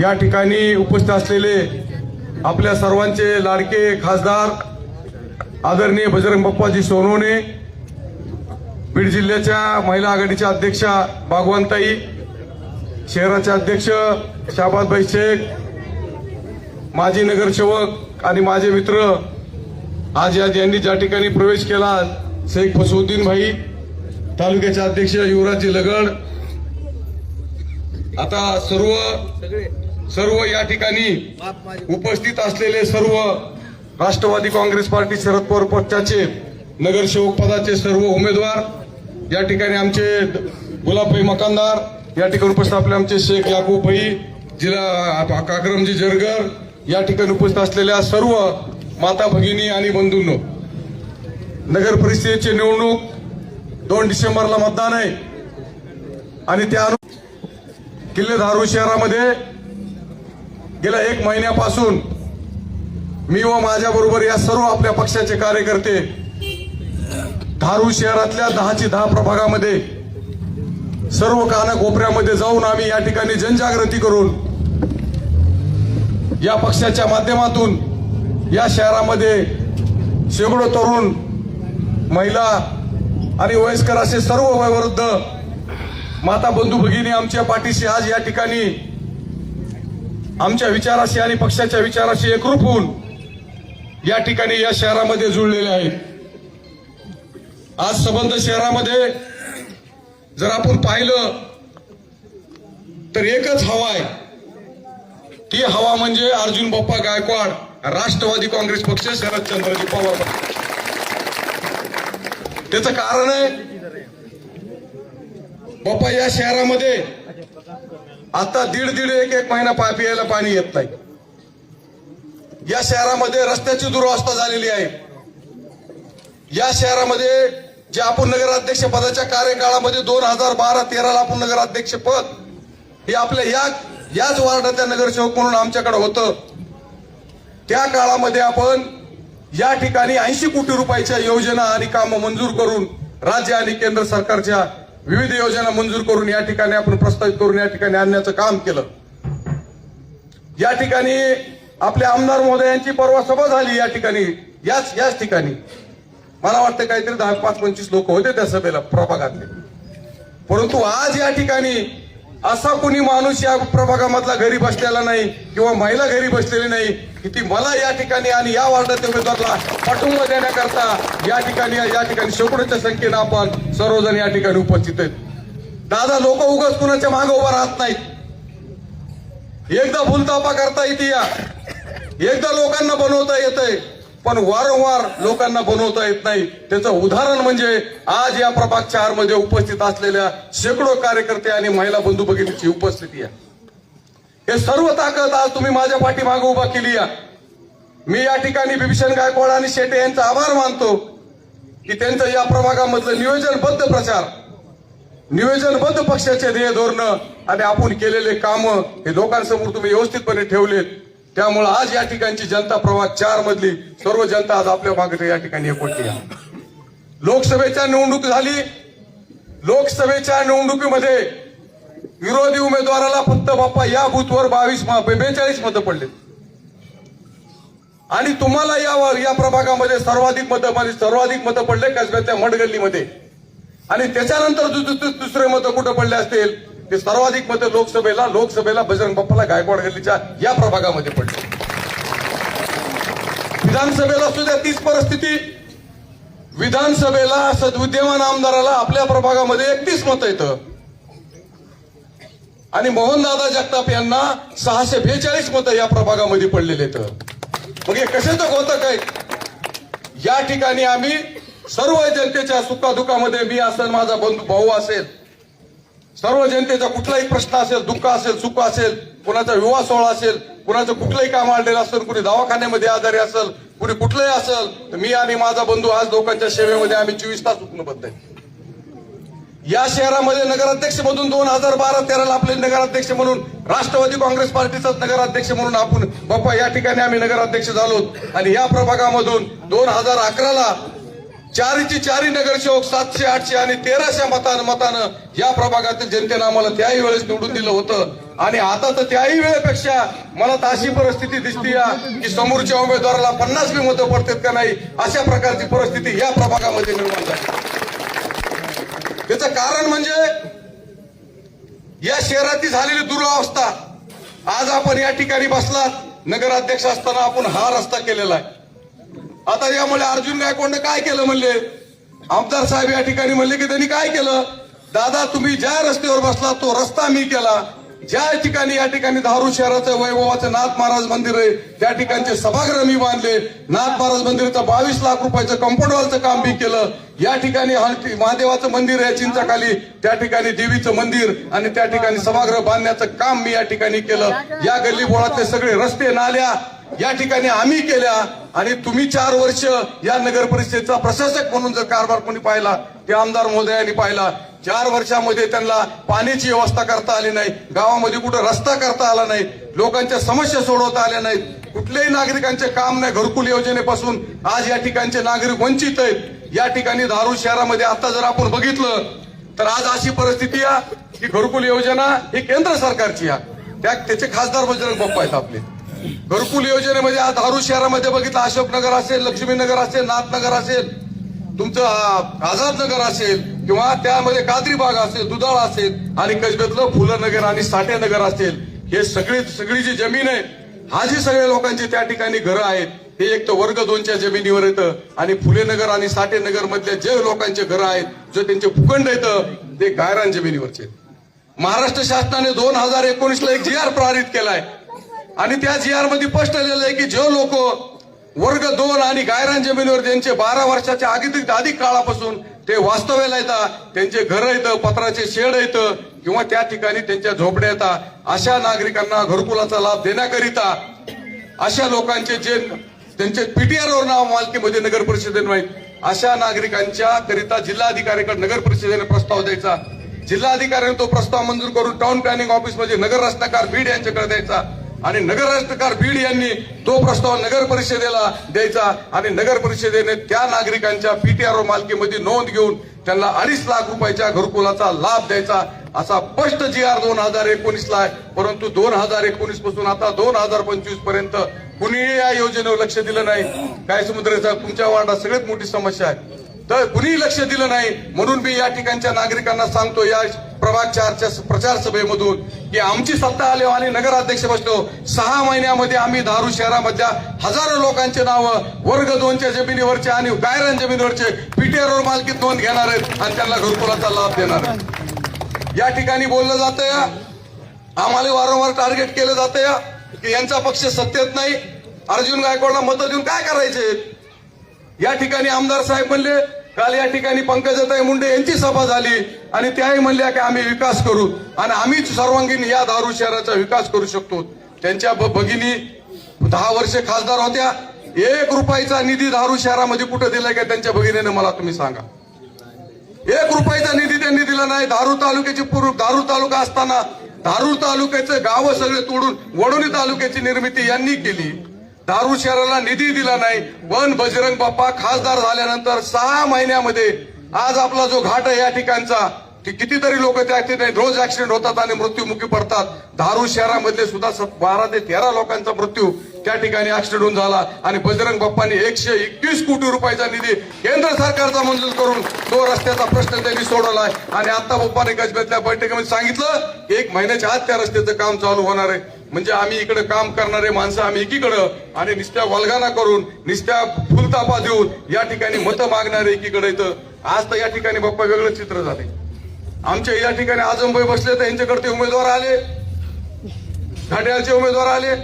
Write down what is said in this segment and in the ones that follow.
या ठिकाणी उपस्थित असलेले आपल्या सर्वांचे लाडके खासदार आदरणीय बजरंग बाप्पाजी सोनवणे बीड जिल्ह्याच्या महिला आघाडीच्या अध्यक्षा बागवंताई शहराचे अध्यक्ष शाबादभाई शेख माजी नगरसेवक आणि माझे मित्र आज आज यांनी ज्या ठिकाणी प्रवेश केला शेख फसुद्दीन भाई तालुक्याचे अध्यक्ष युवराजजी लगड आता सर्व सर्व या ठिकाणी उपस्थित असलेले सर्व राष्ट्रवादी काँग्रेस पार्टी शरद पवार पक्षाचे नगरसेवक पदाचे सर्व उमेदवार या ठिकाणी आमचे गुलाबभाई मकानदार या ठिकाणी उपस्थित आपले आमचे शेख याकूबभाई जिल्हा काक्रमजी जरगर या ठिकाणी उपस्थित असलेल्या सर्व माता भगिनी आणि बंधूंनो नगर परिषदेची निवडणूक दोन डिसेंबरला मतदान आहे. आणि त्या किल्ले धारू शहरामध्ये गेल्या एक महिन्यापासून मी व माझ्या बरोबर या सर्व आपल्या पक्षाचे कार्यकर्ते धारू शहरातल्या दहाची दहा प्रभागामध्ये सर्व कानाकोपऱ्यामध्ये जाऊन आम्ही या ठिकाणी जनजागृती करून या पक्षाच्या माध्यमातून या शहरामध्ये शेकडो तरुण महिला आणि वयस्कर असे सर्व वयोवृद्ध माता बंधू भगिनी आमच्या पाठीशी आज या ठिकाणी आमच्या विचाराशी आणि पक्षाच्या विचाराशी एकरूप होऊन या ठिकाणी या शहरामध्ये जुळलेले आहेत आज सबंध शहरामध्ये जर आपण पाहिलं तर एकच हवा आहे ती हवा म्हणजे अर्जुन बाप्पा गायकवाड राष्ट्रवादी काँग्रेस पक्ष शरदचंद्रजी पवार पक्ष. त्याचं कारण आहे बाप्पा या शहरामध्ये आता दीड दीड एक एक महिना पा पियायला पाणी येत नाही. या शहरामध्ये रस्त्याची दुरवस्था झालेली आहे. या शहरामध्ये जे आपण नगराध्यक्ष पदाच्या कार्यकाळामध्ये दोन हजार बारा तेराला आपण नगराध्यक्ष पद हे आपल्या या याच वार्डातल्या नगरसेवक म्हणून आमच्याकडे होतं. त्या काळामध्ये आपण या ठिकाणी ऐंशी कोटी रुपयाच्या योजना आणि कामं मंजूर करून राज्य आणि केंद्र सरकारच्या विविध योजना मंजूर करून या ठिकाणी आपण प्रस्तावित करून या ठिकाणी आणण्याचं काम केलं. या ठिकाणी आपले आमदार महोदयांची परवा सभा झाली या ठिकाणी. याच याच ठिकाणी. मला वाटतं काहीतरी दहा पाच पंचवीस लोक होते त्या सभेला प्रभागातले. परंतु आज या ठिकाणी असा कोणी माणूस या प्रभागामधला घरी बसलेला नाही किंवा महिला घरी बसलेली नाही की ती मला या ठिकाणी आणि या वार्डाच्या उमेदवारला पाठिंबा देण्याकरता या ठिकाणी या ठिकाणी शेकडोच्या संख्येनं आपण सर्वजण या ठिकाणी उपस्थित आहेत. दादा लोक उगाच कुणाच्या मागे उभा राहत नाहीत. एकदा भूलतापा करता येते या. एकदा लोकांना बनवता येतंय. पण वारंवार लोकांना बनवता येत नाही. त्याचं उदाहरण म्हणजे आज या प्रभाग चारमध्ये उपस्थित असलेल्या शेकडो कार्यकर्ते आणि महिला बंधू भगिनीची उपस्थिती आहे. हे सर्व ताकद आज तुम्ही माझ्या पाठीमागे उभा केली या मी या ठिकाणी बिभीषण गायकवाड आणि शेटे यांचा आभार मानतो की त्यांचं या प्रभागामधलं नियोजनबद्ध प्रचार नियोजनबद्ध पक्षाचे ध्येय धोरण आणि आपण केलेले काम हे लोकांसमोर तुम्ही व्यवस्थितपणे ठेवलेत. त्यामुळे आज या ठिकाणची जनता प्रवास चार मधली सर्व जनता आज आपल्या मागे या ठिकाणी एकवटली लोकसभेच्या निवडणूक झाली. लोकसभेच्या निवडणुकीमध्ये विरोधी उमेदवाराला फक्त बाप्पा या बूथवर बावीस बेचाळीस मतं पडले. आणि तुम्हाला या या प्रभागामध्ये सर्वाधिक मतं म्हणजे सर्वाधिक मतं पडले कसब्याच्या मडगल्लीमध्ये. आणि त्याच्यानंतर दुसरे मतं कुठं पडले असतील? ते सर्वाधिक मतं लोकसभेला लोकसभेला बजरंग बाप्पाला गायकवाड गल्लीच्या या प्रभागामध्ये पडले. विधानसभेला सुद्धा तीच परिस्थिती. विधानसभेला सद्विद्यमान आमदाराला आपल्या प्रभागामध्ये एकतीस मतं येतं. आणि मोहनदादा जगताप यांना सहाशे बेचाळीस मतं या प्रभागामध्ये पडलेले आहेत. मग हे कशाचं होतं काय? या ठिकाणी आम्ही सर्व जनतेच्या सुखादुखामध्ये मी असेल माझा बंधू भाऊ असेल सर्व जनतेचा कुठलाही प्रश्न असेल दुःख असेल सुख असेल कुणाचा विवाह सोहळा असेल कुणाचं कुठलंही काम आणलेलं असेल कुणी दवाखान्यामध्ये आजारी असेल कुणी कुठलंही असेल तर मी आणि माझा बंधू आज लोकांच्या सेवेमध्ये आम्ही चोवीस तास उपलब्ध आहे. या शहरामध्ये नगराध्यक्ष म्हणून दोन हजार बारा तेराला आपले नगराध्यक्ष म्हणून राष्ट्रवादी काँग्रेस पार्टीचाच नगराध्यक्ष म्हणून आपण बाप्पा या ठिकाणी आम्ही नगराध्यक्ष झालो. आणि या प्रभागामधून दोन हजार अकराला चारीची चारी नगरसेवक सातशे आठशे आणि तेराशे मतान मतानं या प्रभागातील जनतेनं आम्हाला त्याही वेळेस निवडून दिलं होतं. आणि आता तर त्याही वेळेपेक्षा मला तर अशी परिस्थिती दिसती या की समोरच्या उमेदवाराला पन्नास बी मतं पडतात का नाही अशा प्रकारची परिस्थिती या प्रभागामध्ये निर्माण झाली. त्याचं कारण म्हणजे या शहराची झालेली दुरावस्था. आज आपण या ठिकाणी बसलात नगराध्यक्ष असताना आपण हा रस्ता केलेला आहे. आता यामुळे अर्जुन गायकोंड काय केलं म्हणले? आमदार साहेब या ठिकाणी म्हणले की त्यांनी काय केलं? दादा तुम्ही ज्या रस्त्यावर बसला तो रस्ता मी केला. ज्या ठिकाणी या ठिकाणी धारू शहराचं वैभवाचं नाथ महाराज मंदिर आहे त्या ठिकाणचे सभागृह मी बांधले. नाथ महाराज मंदिरचं बावीस लाख रुपयाचं कंपाऊंड वॉलचं काम मी केलं. या ठिकाणी हलकी- महादेवाचं मंदिर आहे चिंचाखाली. त्या ठिकाणी देवीचं मंदिर आणि त्या ठिकाणी सभागृह बांधण्याचं काम मी या ठिकाणी केलं. या गल्ली बोळातले सगळे रस्ते नाल्या या ठिकाणी आम्ही केल्या. आणि तुम्ही चार वर्ष या नगर परिषदेचा प्रशासक म्हणून जर कारभार कोणी पाहिला ते आमदार महोदयांनी पाहिला चार वर्षामध्ये त्यांना पाण्याची व्यवस्था करता आली नाही गावामध्ये कुठं रस्ता करता आला नाही लोकांच्या समस्या सोडवता आल्या नाहीत कुठल्याही नागरिकांचे काम नाही घरकुल योजनेपासून आज या ठिकाणचे नागरिक वंचित आहेत. या ठिकाणी धारूर शहरामध्ये आता जर आपण बघितलं तर आज अशी परिस्थिती आहे की घरकुल योजना ही केंद्र सरकारची आहे त्या त्याचे खासदार बजरंग बाप्पा आहेत आपले. घरकुल योजनेमध्ये आज धारू शहरामध्ये बघितलं अशोकनगर असेल लक्ष्मीनगर असेल नाथनगर असेल तुमचं आझादनगर असेल किंवा त्यामध्ये कादरीबाग असेल दुधाळ असेल आणि कसब्यातलं फुलनगर आणि साठेनगर असेल हे सगळी सगळी जी जमीन आहे हा जी सगळ्या लोकांची त्या ठिकाणी घरं आहेत. हे एक तर वर्ग दोनच्या जमिनीवर येतं आणि फुलेनगर आणि साठेनगर मधल्या जे लोकांचे घरं आहेत जे त्यांचे भूखंड येतं ते गायरान जमिनीवरचे महाराष्ट्र शासनाने दोन हजार एकोणीसला एक जी आर पारित केलाय. आणि त्या जी आरमध्ये स्पष्ट लिहिलं आहे की जे लोक वर्ग दोन आणि गायरान जमिनीवर ज्यांचे बारा वर्षाच्या अधिक अधिक काळापासून ते वास्तव्याला येतात त्यांचे घर येतं पत्राचे शेड येतं किंवा त्या ठिकाणी त्यांच्या झोपड्या येतात. अशा नागरिकांना घरकुलाचा लाभ देण्याकरिता अशा लोकांचे जे त्यांचे पीटीआरवर नाव मालकीमध्ये नगर परिषदेने माहीत. अशा नागरिकांच्या करिता जिल्हाधिकाऱ्याकडे नगर परिषदेने प्रस्ताव द्यायचा. जिल्हाधिकाऱ्याने तो प्रस्ताव मंजूर करून टाउन प्लॅनिंग ऑफिसमध्ये नगर रचनाकार बीड यांच्याकडे द्यायचा. आणि नगर बीड यांनी तो प्रस्ताव नगर परिषदेला द्यायचा आणि नगर परिषदेने त्या नागरिकांच्या पीटीआर मालकीमध्ये नोंद घेऊन त्यांना अडीच लाख रुपयाच्या घरकुलाचा लाभ द्यायचा असा स्पष्ट जी आर दोन हजार एकोणीस ला आहे. परंतु दोन हजार एकोणीसपासून आता दोन हजार पंचवीसपर्यंत कुणीही या योजनेवर लक्ष दिलं नाही. काय समुद्राचा तुमच्या वार्डात सगळ्यात मोठी समस्या आहे. तर कुणीही लक्ष दिलं नाही. म्हणून मी या ठिकाणच्या नागरिकांना सांगतो या प्रभात चारच्या प्रचार सभेमधून की आमची सत्ता आली आणि नगराध्यक्ष बसलो. सहा महिन्यामध्ये आम्ही धारू शहरामधल्या हजारो लोकांचे नाव वर्ग दोनच्या जमिनीवरचे आणि गायरन जमिनीवरचे पीटीआर मालकीत नोंद घेणार आहेत आणि त्यांना घरकुलाचा लाभ देणार आहेत. या ठिकाणी बोललं जातं या. आम्हाला वारंवार टार्गेट केलं जातं या. की यांचा पक्ष सत्तेत नाही. अर्जुन गायकवाडला मतं देऊन काय करायचे? या ठिकाणी आमदार साहेब म्हणले काल या ठिकाणी पंकजाताई मुंडे यांची सभा झाली आणि त्याही म्हणल्या की आम्ही विकास करू आणि आम्हीच सर्वांगीण या दारू शहराचा विकास करू शकतो. त्यांच्या भगिनी दहा वर्षे खासदार होत्या. एक रुपयाचा निधी दारू शहरामध्ये कुठं दिलाय का त्यांच्या भगिनीने मला तुम्ही सांगा. एक रुपयाचा निधी त्यांनी दिला नाही. दारू तालुक्याची पूर्व दारू तालुका असताना दारू तालुक्याचं गावं सगळे तोडून वडोणी तालुक्याची निर्मिती यांनी केली. दारू शहराला निधी दिला नाही. पण बजरंग बाप्पा खासदार झाल्यानंतर सहा महिन्यामध्ये आज आपला जो घाट आहे या ठिकाणचा की कितीतरी लोक त्या ठिकाणी रोज ऍक्सिडेंट होतात आणि मृत्यूमुखी पडतात. धारू शहरामध्ये सुद्धा बारा ते तेरा लोकांचा मृत्यू त्या ठिकाणी ऍक्सिडेंट होऊन झाला. आणि बजरंग बाप्पांनी एकशे एकवीस कोटी रुपयाचा निधी केंद्र सरकारचा मंजूर करून तो रस्त्याचा प्रश्न त्यांनी सोडवलाय आणि आता बाप्पाने गजबेतल्या बैठकीमध्ये सांगितलं एक महिन्याच्या आत त्या रस्त्याचं काम चालू होणार आहे. म्हणजे आम्ही इकडे काम करणारे माणसं आम्ही एकीकडं आणि निस्त्या वल्गाना करून निस्त्या फुलतापा देऊन या ठिकाणी मतं मागणारे एकीकडे इथं. आज तर या ठिकाणी बाप्पा वेगळं चित्र झाले आमच्या या ठिकाणी आजमबाई बसले तर यांच्याकडे उमेदवार आले. घड्याळचे उमेदवार आले.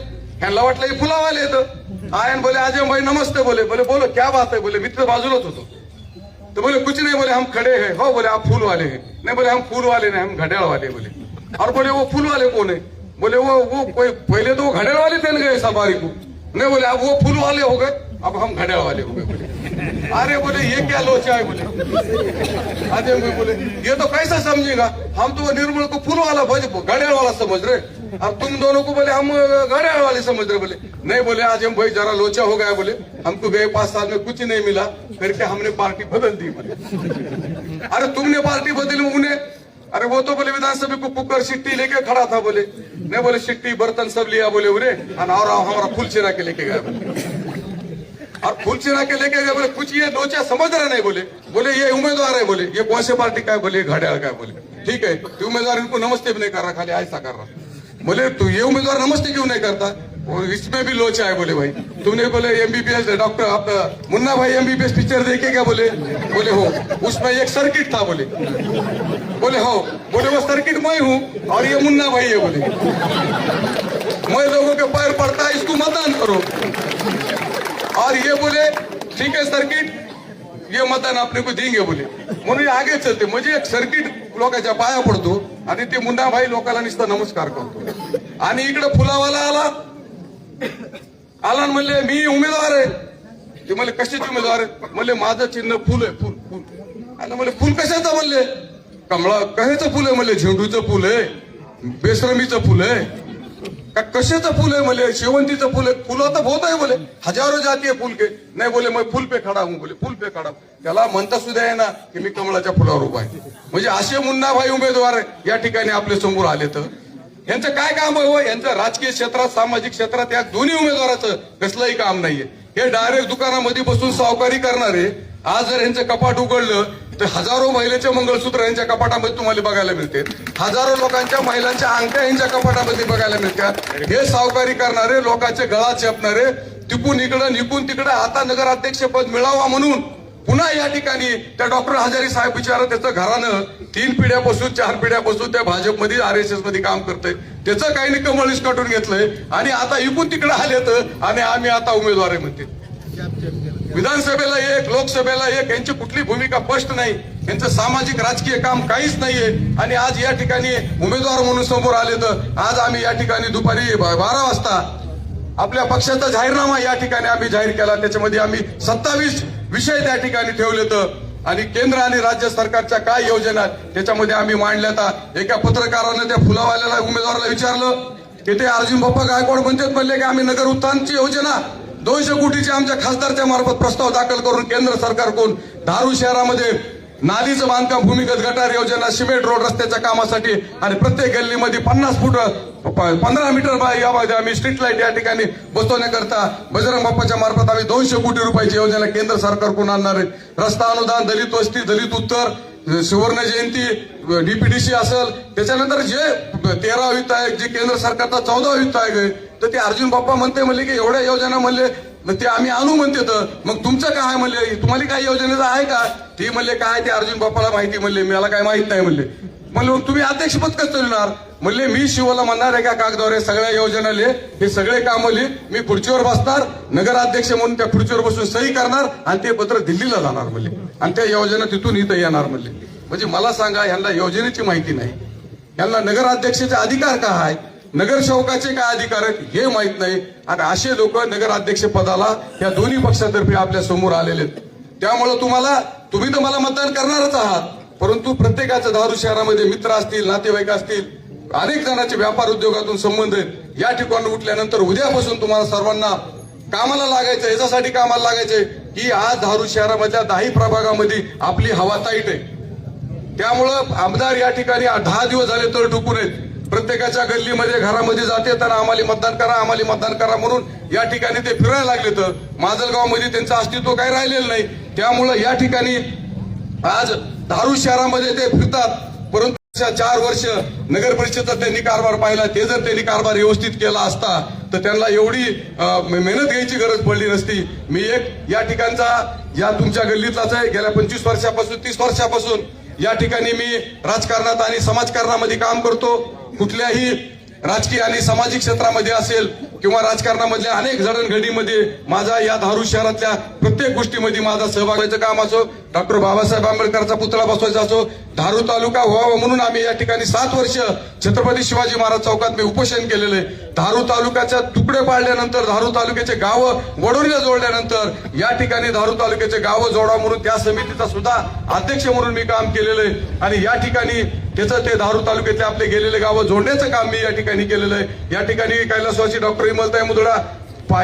ह्यांना वाटलं हे फुलावाले येतं आयन बोले आजमबाई नमस्ते बोले. बोले बोलो क्या बात है बोले. मित्र बाजूलाच होतो. तो बोले कुछ नहीं बोले हम खड़े हैं. हो बोले आप फूल वाले हैं. नहीं बोले हम फूल वाले नहीं हम घड्याळ वाले बोले. और बोले वो फूल वाले कौन है बोले वो वो कोई पहले तो वो घड़ियाल वाले पहन गए सवारी को. नहीं बोले अब वो फूल वाले हो गए. अब हम घड़ियाल वाले हो गए बोले. अरे बोले ये क्या लोचा है बोले? आजम भाई बोले ये तो कैसा समझेगा? हम तो निर्मल को फूल वाला भज घड़ियाल वाला समझ रहे। अब तुम दोनों को बोले हम घड़ियाल वाले समझ रहे बोले। नहीं बोले आज हम भाई जरा लोचा हो गया बोले। हमको गए पांच साल में कुछ नहीं मिला करके हमने पार्टी बदल दी बोले? अरे तुमने पार्टी बदली उन्हें। अरे वो तो बोले विधानसभा को कुकर सिट्टी लेके खड़ा था बोले। नहीं बोले सिट्टी बर्तन सब लिया बोले उन्हें। और हमारा फुल चिरा के लेके गया बोले। और फुल चिरा के लेके गए बोले, कुछ ये लोचा समझ रहे नहीं बोले। बोले, ये उम्मीदवार है, बोले, ये कौन से पार्टी का है? बोले घड़ियाल का है, बोले, ठीक है ये उम्मीदवार इनको नमस्ते भी नहीं कर रहा, खाली ऐसा कर रहा। बोले, तू ये उम्मीदवार नमस्ते क्यों नहीं करता? वो इसमें भी लोचा है, बोले भाई। तुमने बोले, एमबीबीएस डॉक्टर अपना मुन्ना भाई एमबीबीएस पिक्चर देखे क्या? बोले बोले, हो। उसमें एक सर्किट था, बोले। बोले, हो। बोले वो सर्किट मैं हूँ और ये मुन्ना भाई है, बोले। मैं लोगों के पैर पड़ता है, इसको मतदान करो। और ये बोले ठीक है सर्किट ये मतदान आपने को देंगे बोले। म्हणून आगे चलते म्हणजे एक सर्किट लोकांच्या पाया पडतो आणि ते मुन्ना भाई लोकांना नमस्कार करतो. आणि इकडे फुलावाला आला. आला आणि म्हणले मी उमेदवार आहे. ते म्हणले कशाचे उमेदवार आहे? म्हणले माझं चिन्ह फुल आहे फुल फुल. आणि म्हणले फुल कशाचं? म्हणले कमळा कशाचं फुल आहे. म्हणले झेंडूचं फुल आहे. बेसरमीचं फुल आहे. का कशाचं फुल आहे म्हणले शेवंतीचं फुल आहे? फुलं तर बहुत आहे बोले हजारो जाती आहे फुल के नाही बोले मग फुल पे खडा हूं बोले फुल पे खडा त्याला म्हणता सुद्धा आहे ना की मी कमळाच्या फुलावर उभा आहे. म्हणजे असे मुन्नाभाई उमेदवार या ठिकाणी आपल्यासमोर आले तर. यांचं काय काम आहे यांचं राजकीय क्षेत्रात सामाजिक क्षेत्रात या दोन्ही उमेदवाराचं कसलंही काम नाहीये. हे डायरेक्ट दुकानामध्ये बसून सावकारी करणारे आज जर यांचं कपाट उघडलं तर हजारो महिलेचे मंगळसूत्र यांच्या कपाटामध्ये तुम्हाला बघायला मिळते. हजारो लोकांच्या महिलांच्या अंगठ्या यांच्या कपाटामध्ये बघायला मिळतात हे सावकारी करणारे लोकांचे गळा चेपणारे तिकून इकडं निकून तिकडं आता नगराध्यक्ष पद मिळावा म्हणून पुन्हा या ठिकाणी त्या डॉक्टर हजारी साहेब विचार त्याचं घरानं तीन पिढ्यापासून चार पिढ्यापासून त्या भाजपमध्ये आर एस एसमध्ये काम करतंय. त्याचं काही नाही कमळीस काढून घेतलंय. आणि आता इकून तिकडे आलेत आणि आम्ही आता उमेदवार आहे म्हणते. विधानसभेला एक लोकसभेला एक यांची कुठली भूमिका स्पष्ट नाही. यांचं सामाजिक राजकीय काम काहीच नाहीये. आणि आज या ठिकाणी उमेदवार म्हणून समोर आले तर आज आम्ही या ठिकाणी दुपारी बारा वाजता आपल्या पक्षाचा जाहीरनामा या ठिकाणी आम्ही जाहीर केला. त्याच्यामध्ये आम्ही सत्तावीस विषय त्या ठिकाणी ठेवले तर आणि केंद्र आणि राज्य सरकारच्या काय योजना त्याच्यामध्ये आम्ही मांडल्या होता एका पत्रकारानं त्या फुलावाल्याला उमेदवाराला विचारलं की ते अर्जुन बाप्पा गायकवाड म्हणतात म्हणले की आम्ही नगर उत्थानची योजना दोनशे कोटीचे आमच्या खासदारच्या मार्फत प्रस्ताव दाखल करून केंद्र सरकारकडून धारू शहरामध्ये नालीचं बांधकाम भूमिगत गटार योजना सिमेंट रोड रस्त्याच्या कामासाठी आणि प्रत्येक गल्लीमध्ये पन्नास फूट पंधरा मीटर बाय यामध्ये आम्ही स्ट्रीट लाइट या ठिकाणी बसवण्याकरता बजरंग बाप्पाच्या मार्फत आम्ही दोनशे कोटी रुपयाची योजना केंद्र सरकारकडून आणणार आहे. रस्ता अनुदान दलित वस्ती दलित उत्तर सुवर्ण जयंती डीपीडीसी असेल. त्याच्यानंतर जे तेरा वित्त आयोग जे केंद्र सरकारचा चौदा वित्त आयोग आहे तर ते अर्जुन बाप्पा म्हणते म्हणले की एवढ्या योजना म्हणले मग ते आम्ही आणू म्हणते तर. मग तुमचं काय म्हणले? तुम्हाला काय योजनेचं आहे का? ती म्हणले काय ते अर्जुन बाप्पाला माहिती म्हणले मला काय माहीत नाही म्हणले. म्हणले मग तुम्ही अध्यक्षपद कसं चालणार म्हणले मी शिवाला म्हणणार आहे का कागदावर? सगळ्या योजना ले हे सगळे काम लिहे मी खुर्चीवर बसणार नगराध्यक्ष म्हणून त्या खुर्चीवर बसून सही करणार आणि ते पत्र दिल्लीला जाणार म्हणले. आणि त्या योजना तिथून इथं येणार म्हणले. म्हणजे मला सांगा यांना योजनेची माहिती नाही. यांना नगराध्यक्षाचे अधिकार का आहे नगरसेवकाचे काय अधिकार आहेत हे माहीत नाही. आणि असे लोक नगराध्यक्ष पदाला या दोन्ही पक्षातर्फे आपल्यासमोर आलेले आहेत. तुम्हाला तुम्ही तर मला मतदान करणारच आहात. परंतु प्रत्येकाच्या दारू शहरामध्ये मित्र असतील नातेवाईक असतील अनेक जणांचे व्यापार उद्योगातून संबंध आहेत. या ठिकाणी उठल्यानंतर उद्यापासून तुम्हाला सर्वांना कामाला लागायचं याच्यासाठी कामाला लागायचे की आज धारू शहरामधल्या दाही प्रभागामध्ये आपली हवा ताईट आहे. त्यामुळं आमदार या ठिकाणी दहा दिवस झाले तर टुकून आहेत. प्रत्येकाच्या गल्लीमध्ये घरामध्ये जाते तर आम्हाला मतदान करा आम्हाला मतदान करा म्हणून या ठिकाणी ते फिरायला लागले तर माजलगावमध्ये त्यांचं अस्तित्व काही राहिलेलं नाही. त्यामुळं या ठिकाणी आज धारू शहरामध्ये ते फिरतात. परंतु अशा चार वर्ष नगर परिषदचा त्यांनी कारभार पाहिला ते जर त्यांनी कारभार व्यवस्थित केला असता तर त्यांना एवढी मेहनत घ्यायची गरज पडली नसती. मी एक या ठिकाणचा या तुमच्या गल्लीतलाच आहे. गेल्या पंचवीस वर्षापासून तीस वर्षापासून या ठिकाणी मी राजकारणात आणि समाजकारणामध्ये काम करतो. कुठल्याही राजकीय आणि सामाजिक क्षेत्रामध्ये असेल किंवा राजकारणामधल्या अनेक जडणघडीमध्ये माझा या धारू शहरातल्या प्रत्येक गोष्टीमध्ये माझा सहभागाचं काम असो डॉक्टर बाबासाहेब आंबेडकरचा पुतळा बसवायचा असो धारू तालुका व्हावा म्हणून आम्ही या ठिकाणी सात वर्ष छत्रपती शिवाजी महाराज चौकात मी उपोषण केलेलं आहे. धारू तालुक्याच्या तुकडे पाडल्यानंतर धारू तालुक्याचे गावं वडोरीला जोडल्यानंतर या ठिकाणी धारू तालुक्याचे गावं जोडा म्हणून त्या समितीचा सुद्धा अध्यक्ष म्हणून मी काम केलेलं आहे. आणि या ठिकाणी त्याचं ते धारू तालुक्यातले आपले गेलेले गावं जोडण्याचं काम मी या ठिकाणी केलेलं आहे. या ठिकाणी कैलासवासी डॉक्टर इमलताई मुदडा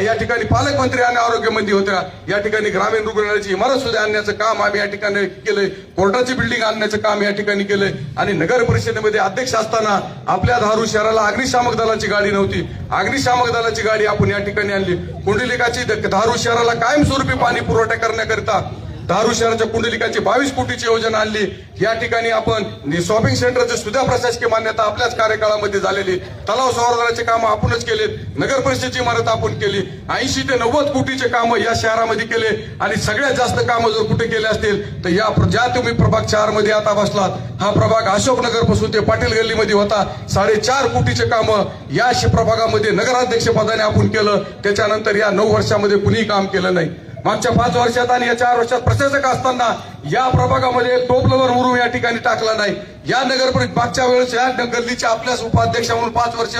या ठिकाणी पालकमंत्री आणि आरोग्यमंत्री होत्या. या ठिकाणी ग्रामीण रुग्णालयाची इमारत सुद्धा आणण्याचं काम आम्ही या ठिकाणी केलंय. कोर्टाची बिल्डिंग आणण्याचं काम या ठिकाणी केलंय. आणि नगर परिषदेमध्ये अध्यक्ष असताना आपल्या धारू शहराला अग्निशामक दलाची गाडी नव्हती. अग्निशामक दलाची गाडी आपण या ठिकाणी आणली. कुंडलिकाची धारू शहराला कायमस्वरूपी पाणी पुरवठा करण्याकरिता धारू शहराच्या कुंडलिकाची बावीस कोटीची योजना आणली. या ठिकाणी आपण शॉपिंग सेंटरची सुद्धा प्रशासकीय मान्यता आपल्याच कार्यकाळामध्ये झालेली. तलाव संवर्धनाचे कामं आपणच केले नगर परिषदेची इमारत आपण केली. ऐंशी ते नव्वद कोटीचे कामं या शहरामध्ये केले. आणि सगळ्यात जास्त कामं जर कुठे केले असतील तर या ज्या तुम्ही प्रभाग चारमध्ये आता बसलात हा प्रभाग अशोकनगरपासून ते पाटील गल्लीमध्ये होता. साडेचार कोटीचे कामं या प्रभागामध्ये नगराध्यक्षपदाने आपण केलं. त्याच्यानंतर या नऊ वर्षामध्ये कुणीही काम केलं नाही. मागच्या पाच वर्षात आणि या चार वर्षात प्रशासक असताना या प्रभागामध्ये टोपलवर मुरुम या ठिकाणी टाकला नाही. या नगर परिषद मागच्या वेळेस या गल्लीच्या आपल्याच उपाध्यक्ष म्हणून पाच वर्ष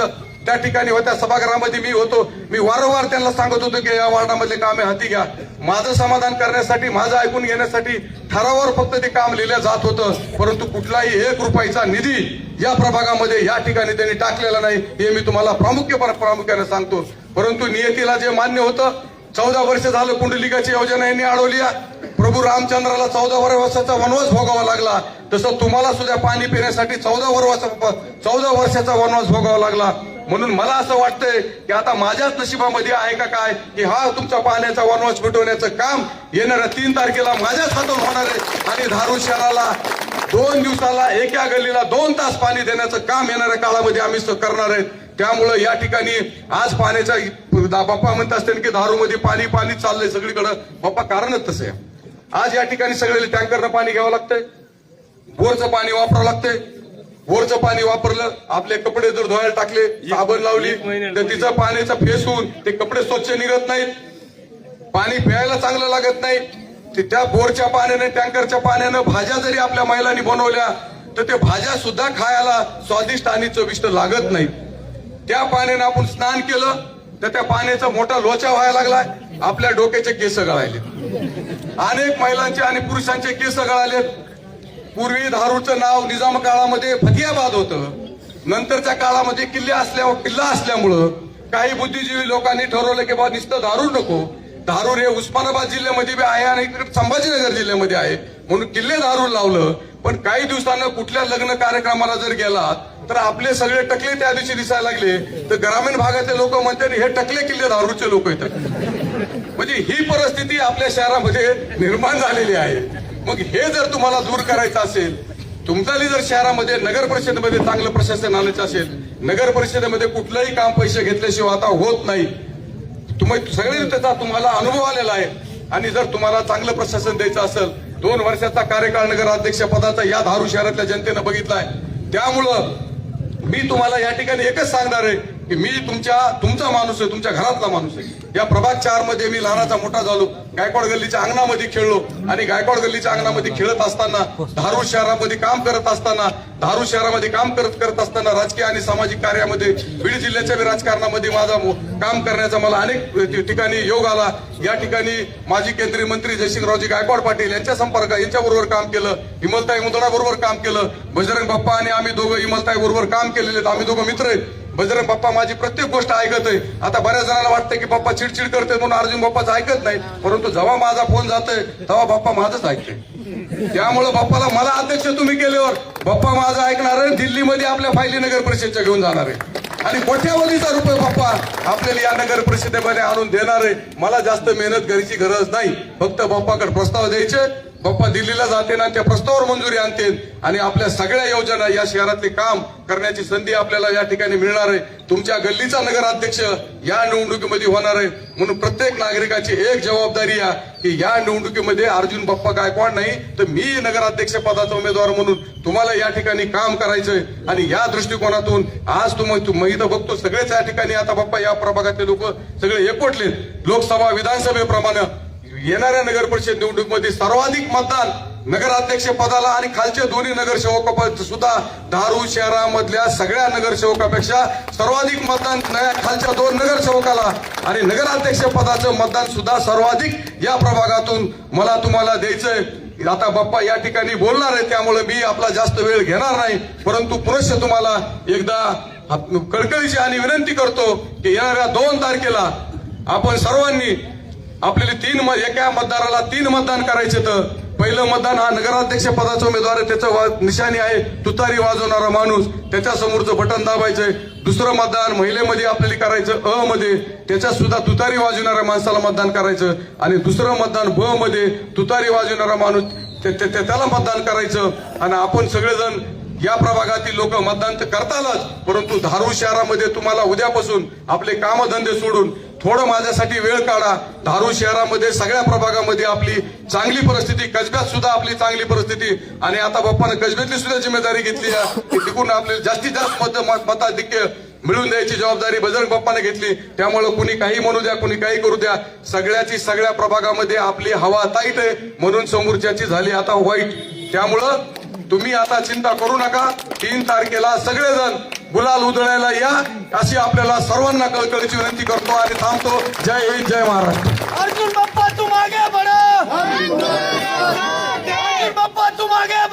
त्या ठिकाणी होत्या. सभागृहामध्ये मी होतो. मी वारंवार त्यांना सांगत होतो की या वार्डामधले कामे हाती घ्या. माझं समाधान करण्यासाठी माझं ऐकून घेण्यासाठी ठरावावर फक्त ते काम लिहिलं जात होतं. परंतु कुठलाही एक रुपयाचा निधी या प्रभागामध्ये या ठिकाणी त्यांनी टाकलेला नाही. हे मी तुम्हाला प्रामुख्य प्रामुख्याने सांगतो. परंतु नियतीला जे मान्य होतं चौदा वर्ष झालं कुंडलिकाची योजना यांनी अडवली प्रभू रामचंद्राला चौदा वर्षाचा वनवास भोगावा लागला. तसं तुम्हाला सुद्धा पाणी पिण्यासाठी चौदा वर्षाचा चौदा वर्षाचा वनवास भोगावा लागला. म्हणून मला असं वाटतंय की आता माझ्याच नशिबामध्ये आहे का काय की हा तुमचा पाण्याचा वनवास मिटवण्याचं काम येणाऱ्या तीन तारखेला माझ्याच हातून होणार आहे. आणि धारू शहराला दोन दिवसाला एका गल्लीला दोन तास पाणी देण्याचं काम येणाऱ्या काळामध्ये आम्ही करणार आहे त्यामुळं या ठिकाणी आज पाण्याचा बाप्पा म्हणत असते की दारूमध्ये पाणी पाणी चाललंय सगळीकडं. बाप्पा कारणच तसं आहे. आज या ठिकाणी सगळे टँकरनं पाणी घ्यावं लागतंय. बोरचं पाणी वापरावं लागतंय. बोरचं पाणी वापरलं आपले कपडे जर धुवायला टाकले साबण लावली तर तिचं पाण्याचा फेस होऊन ते कपडे स्वच्छ निघत नाहीत. पाणी प्यायला चांगलं लागत नाही ते त्या बोरच्या पाण्याने टँकरच्या पाण्यानं भाज्या जरी आपल्या महिलांनी बनवल्या तर ते भाज्या सुद्धा खायला स्वादिष्ट आणि चविष्ट लागत नाहीत. त्या पाण्याने आपण स्नान केलं तर त्या पाण्याचा मोठा लोचा व्हायला लागलाय. आपल्या डोक्याचे केस गळायले. अनेक महिलांचे आणि पुरुषांचे केस गळालेत पूर्वी धारूरचं नाव निजाम काळामध्ये फतियाबाद होतं. नंतरच्या काळामध्ये किल्ले असल्या किल्ला असल्यामुळं काही बुद्धिजीवी लोकांनी ठरवलं की बाबा नुसतं धारूर नको. धारूर हे उस्मानाबाद जिल्ह्यामध्ये बी आहे आणि इकडे संभाजीनगर जिल्ह्यामध्ये आहे. म्हणून किल्ले धारूर लावलं. पण काही दिवसानं कुठल्या लग्न कार्यक्रमाला जर गेलात तर आपले सगळे टकले त्या दिवशी दिसायला लागले. तर ग्रामीण भागातले लोक म्हणतात हे टकले किल्ले दारूचे लोक येतात म्हणजे ही परिस्थिती आपल्या शहरामध्ये निर्माण झालेली आहे. मग हे जर तुम्हाला दूर करायचं असेल तुमचाली जर शहरामध्ये नगर परिषदेमध्ये चांगलं प्रशासन आणायचं असेल नगर परिषदेमध्ये कुठलंही काम पैसे घेतल्याशिवाय आता होत नाही. तुम्ही सगळे त्याचा तुम्हाला अनुभव आलेला आहे. आणि जर तुम्हाला चांगलं प्रशासन द्यायचं असेल दोन वर्षाचा कार्यकाळ नगराध्यक्ष पदाचा या धारू शहरातल्या जनतेनं बघितलाय त्यामुळं मी तुम्हाला या ठिकाणी एकच सांगणार आहे की मी तुमच्या तुमचा माणूस आहे तुमच्या घरातला माणूस आहे. या प्रभाग चारमध्ये मी लहानाचा मोठा झालो. गायकवाड गल्लीच्या अंगणामध्ये खेळलो. आणि गायकवाड गल्लीच्या अंगणामध्ये खेळत असताना धारूर शहरामध्ये काम करत असताना धारूर शहरामध्ये काम करत करत असताना राजकीय आणि सामाजिक कार्यामध्ये बीड जिल्ह्याच्या राजकारणामध्ये माझा काम करण्याचा मला अनेक ठिकाणी योग आला. या ठिकाणी माजी केंद्रीय मंत्री जयसिंगरावजी गायकवाड पाटील यांच्या संपर्क यांच्याबरोबर काम केलं. हिमलताई मुदडा बरोबर काम केलं. बजरंग बाप्पा आणि आम्ही दोघं हिमलताई बरोबर काम केलेले आहेत. आम्ही दोघं मित्र आहेत. बजरंग बाप्पा माझी प्रत्येक गोष्ट ऐकत आहे आता बऱ्याच जणांना वाटतं की बाप्पा चिडचिड करते म्हणून अर्जुन बाप्पाचं ऐकत नाही. परंतु जेव्हा माझा फोन जातोय तेव्हा बाप्पा माझंच ऐकते त्यामुळे बाप्पाला मला अध्यक्ष तुम्ही केल्यावर बाप्पा माझं ऐकणार आहे दिल्लीमध्ये आपल्या फायली नगर परिषदच्या घेऊन जाणार आहे. आणि कोट्यावधीचा रुपये बाप्पा आपल्याला या नगर परिषदेमध्ये आणून देणार आहे. मला जास्त मेहनत करायची गरज नाही. फक्त बाप्पाकडे प्रस्ताव द्यायचे बाप्पा दिल्लीला जाते ना त्या प्रस्तावावर मंजुरी आणते. आणि आपल्या सगळ्या योजना या शहरातले काम करण्याची संधी आपल्याला या ठिकाणी मिळणार आहे. तुमच्या गल्लीचा नगराध्यक्ष या निवडणुकीमध्ये होणार आहे. म्हणून प्रत्येक नागरिकाची एक जबाबदारी आहे की या निवडणुकीमध्ये अर्जुन बाप्पा गायकवाड नाही तर मी नगराध्यक्ष पदाचा उमेदवार म्हणून तुम्हाला या ठिकाणी काम करायचंय. आणि या दृष्टिकोनातून आज तुम्ही तुम्ही इथं बघतो सगळेच या ठिकाणी आता बाप्पा या प्रभागातले लोक सगळे एकवटले लोकसभा विधानसभेप्रमाणे येणाऱ्या नगर परिषद निवडणुकीमध्ये सर्वाधिक मतदान नगराध्यक्ष पदाला आणि खालच्या दोन्ही नगरसेवक सुद्धा धारू शहरामधल्या सगळ्या नगरसेवकापेक्षा सर्वाधिक मतदान नया खालच्या दोन नगरसेवकाला आणि नगराध्यक्ष पदाचं मतदान सुद्धा सर्वाधिक या प्रभागातून मला तुम्हाला द्यायचंय. आता बाप्पा या ठिकाणी बोलणार आहे त्यामुळे मी आपला जास्त वेळ घेणार नाही. परंतु पुनश्च तुम्हाला एकदा कळकळीची आणि विनंती करतो की येणाऱ्या दोन तारखेला आपण सर्वांनी आपल्याला तीन म- एका मतदाराला तीन मतदान करायचे तर पहिलं मतदान हा नगराध्यक्ष पदाचा उमेदवार आहे त्याचं वा- निशाणी आहे तुतारी वाजवणारा माणूस. त्याच्या समोरचं बटन दाबायचंय. दुसरं मतदान महिलेमध्ये आपल्याला करायचं अ मध्ये. त्याच्यात सुद्धा तुतारी वाजवणाऱ्या माणसाला मतदान करायचं. आणि दुसरं मतदान ब मध्ये तुतारी वाजवणारा माणूस त्याला मतदान करायचं. आणि आपण सगळेजण या प्रभागातील लोक मतदान तर करतालच परंतु धारूर शहरामध्ये तुम्हाला उद्यापासून आपले कामधंदे सोडून थोडं माझ्यासाठी वेळ काढा. धारूर शहरामध्ये सगळ्या प्रभागामध्ये आपली चांगली परिस्थिती कसब्यात सुद्धा आपली चांगली परिस्थिती आणि आता बाप्पानं कसब्यातली सुद्धा जिम्मेदारी घेतली आहे. टिकून आपल्याला जास्तीत जास्त मत मताधिक्य मिळून द्यायची जबाबदारी बजरंग बाप्पाने घेतली. त्यामुळे कुणी काही म्हणू द्या कुणी काही करू द्या. सगळ्याची सगळ्या प्रभागामध्ये आपली हवा ताईट आहे म्हणून समोरच्याची झाली आता वाईट त्यामुळं तुम्ही आता चिंता करू नका. तीन तारखेला सगळेजण गुलाल उधळायला या. अशी आपल्याला सर्वांना कळकळीची विनंती करतो आणि थांबतो. जय हिंद जय महाराष्ट्र. अर्जुन बाप्पा तू मागे बडा बाप्पा तू मागे